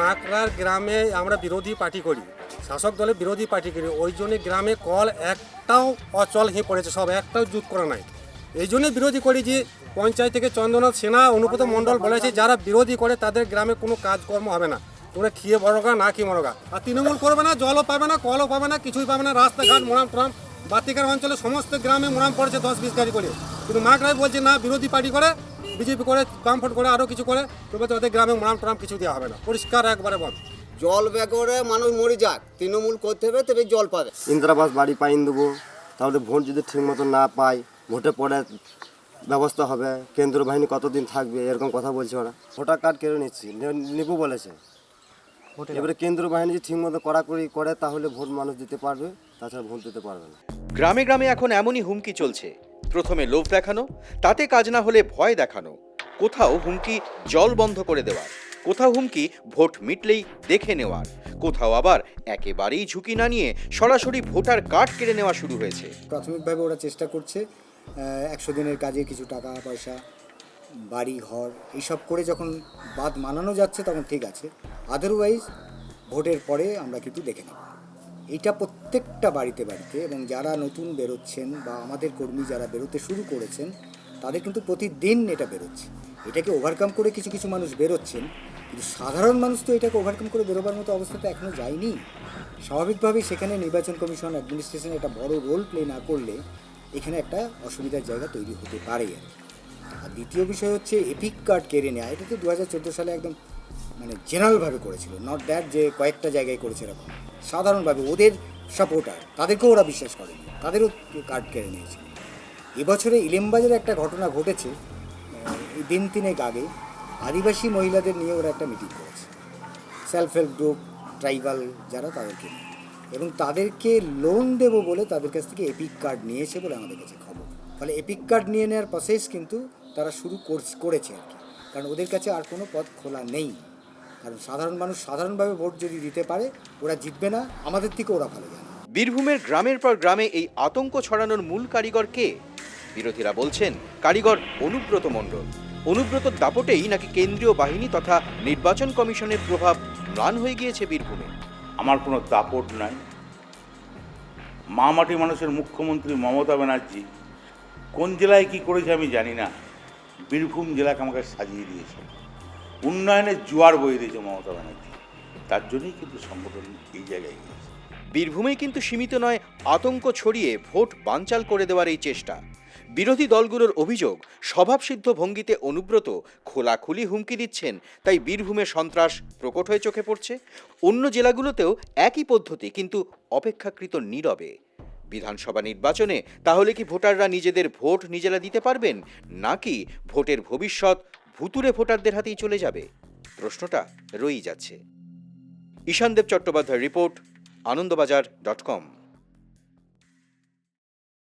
মাকড়ার গ্রামে আমরা বিরোধী পার্টি করি, শাসক দলের বিরোধী পার্টি করি। ওই জন্য গ্রামে কল একটাও অচল হয়ে পড়েছে, সব একটাও জুত করা নাই। এই জন্য বিরোধী করি যে পঞ্চায়েত থেকে চন্দ্রনাথ সেনা, অনুব্রত মণ্ডল বলেছে, যারা বিরোধী করে তাদের গ্রামে কোনো কাজকর্ম হবে না। তোমরা খেয়ে বড়গা না খেয়ে মরগা। আর তৃণমূল করবে না, জলও পাবে না, কলও পাবে না, কিছুই পাবে না, রাস্তাঘাট, মোরাম টোরাম বাতিকার অঞ্চলে সমস্ত গ্রামে মোরাম পড়েছে দশ বিশ গাড়ি করে। কিন্তু মাকড়াই বলছে, না, বিরোধী পার্টি করে বিজেপি করে বামফ্রন্ট করে আরও কিছু করে তবে তো ওদের গ্রামে মোরাম টোরাম কিছু দেওয়া হবে না। পরিষ্কার একবারে বন্ধ জল বেগরে মানুষ মরে যাক তৃণমূল করতে হবে তবে জল পাবে। ইন্দিরাবাস বাড়ি পাইন দেবো তাহলে ভোট যদি ঠিক মতো না পাই ভোটে পরে ব্যবস্থা হবে কেন্দ্র বাহিনী কতদিন থাকবে এরকম কথা বলছে ওরা। ভোটার কার্ড কেড়ে নিচ্ছি নিবো বলেছে। এবারে কেন্দ্র বাহিনী যদি ঠিক মতো কড়াকড়ি করে তাহলে ভোট মানুষ দিতে পারবে তাছাড়া ভোট দিতে পারবে না। গ্রামে গ্রামে এখন এমনই হুমকি চলছে। প্রথমে লোভ দেখানো, তাতে কাজ না হলে ভয় দেখানো, কোথাও হুমকি জল বন্ধ করে দেওয়ার কোথাও হুমকি ভোট মিটলেই দেখে নেওয়ার, কোথাও আবার একেবারেই ঝুঁকি না নিয়ে সরাসরি ভোটার কার্ড কেড়ে নেওয়া শুরু হয়েছে। প্রাথমিকভাবে ওরা চেষ্টা করছে একশো দিনের কাজে কিছু টাকা, পয়সা, বাড়ি, ঘর, এইসব করে যখন বাদ মানানো যাচ্ছে তখন ঠিক আছে। আদারওয়াইজ ভোটের পরে আমরা কিন্তু দেখে নেব। এইটা প্রত্যেকটা বাড়িতে বাড়িতে এবং যারা নতুন বেরোচ্ছেন বা আমাদের কর্মী যারা বেরোতে শুরু করেছেন, তাদের কিন্তু প্রতিদিন এটা বেরোচ্ছে। এটাকে ওভারকাম করে কিছু কিছু মানুষ বেরোচ্ছেন, কিন্তু সাধারণ মানুষ তো এটাকে ওভারকাম করে বেরোবার মতো অবস্থা তো এখনও যায়নি। স্বাভাবিকভাবেই সেখানে নির্বাচন কমিশন অ্যাডমিনিস্ট্রেশন একটা বড় রোল প্লে না করলে এখানে একটা অসুবিধার জায়গা তৈরি হতে পারে আর দ্বিতীয় বিষয় হচ্ছে এপিক কার্ড কেড়ে নেওয়া এটা তো দু হাজার চোদ্দ সালে একদম মানে জেনারেলভাবে করেছিল নট দ্যাট যে কয়েকটা জায়গায় করেছে এরকম। সাধারণভাবে ওদের সাপোর্টার তাদেরকেও ওরা বিশ্বাস করেনি, তাদেরও কার্ড কেড়ে নিয়েছিল এবছরে ইলেমবাজারে একটা ঘটনা ঘটেছে দিন তিনেক আগে, আদিবাসী মহিলাদের নিয়ে ওরা একটা মিটিং করেছে। সেলফ হেল্প গ্রুপ ট্রাইবাল যারা তাদেরকে এবং তাদেরকে লোন দেবো বলে তাদের কাছ থেকে এপিক কার্ড নিয়েছে বলে আমাদের কাছে খবর। ফলে এপিক কার্ড নিয়ে নেওয়ার প্রসেস কিন্তু তারা শুরু করেছে আর কি। কারণ ওদের কাছে আর কোনো পথ খোলা নেই। কারণ সাধারণ মানুষ সাধারণভাবে ভোট যদি দিতে পারে ওরা জিতবে না। আমাদের থেকে ওরা ভালো জানে। বীরভূমের গ্রামের পর গ্রামে এই আতঙ্ক ছড়ানোর মূল কারিগর কে? বিরোধীরা বলছেন কারিগর অনুব্রত মণ্ডল। অনুব্রত দাপটেই নাকি কেন্দ্রীয় বাহিনী তথা নির্বাচন কমিশনের প্রভাব ম্লান হয়ে গিয়েছে বীরভূমে। আমার কোনো দাপট নাই। মা মাটি মানুষের মুখ্যমন্ত্রী মমতা ব্যানার্জি কোন জেলায় কি করেছে আমি জানি না। বীরভূম জেলাকে আমাকে সাজিয়ে দিয়েছে। উন্নয়নের জোয়ার বয়ে দিয়েছে মমতা ব্যানার্জি। তার জন্যই কিন্তু সংগঠন এই জায়গায় বীরভূমে কিন্তু সীমিত নয়, আতঙ্ক ছড়িয়ে ভোট বানচাল করে দেওয়ার এই চেষ্টা। বিরোধী দলগুলোর অভিযোগ, স্বভাবসিদ্ধ ভঙ্গিতে অনুব্রত, খোলাখুলি হুমকি দিচ্ছেন, তাই বীরভূমে সন্ত্রাস প্রকট হয়ে চোখে পড়ছে। অন্য জেলাগুলোতেও একই পদ্ধতি, কিন্তু অপেক্ষাকৃত নীরবে। বিধানসভা নির্বাচনে তাহলে কি ভোটাররা নিজেদের ভোট নিজেরা দিতে পারবেন? নাকি ভোটের ভবিষ্যৎ ভুতুরে ভোটারদের হাতেই চলে যাবে। প্রশ্নটা রয়েই যাচ্ছে। Ishandev Chattopadhyay report Anandabazar dot com.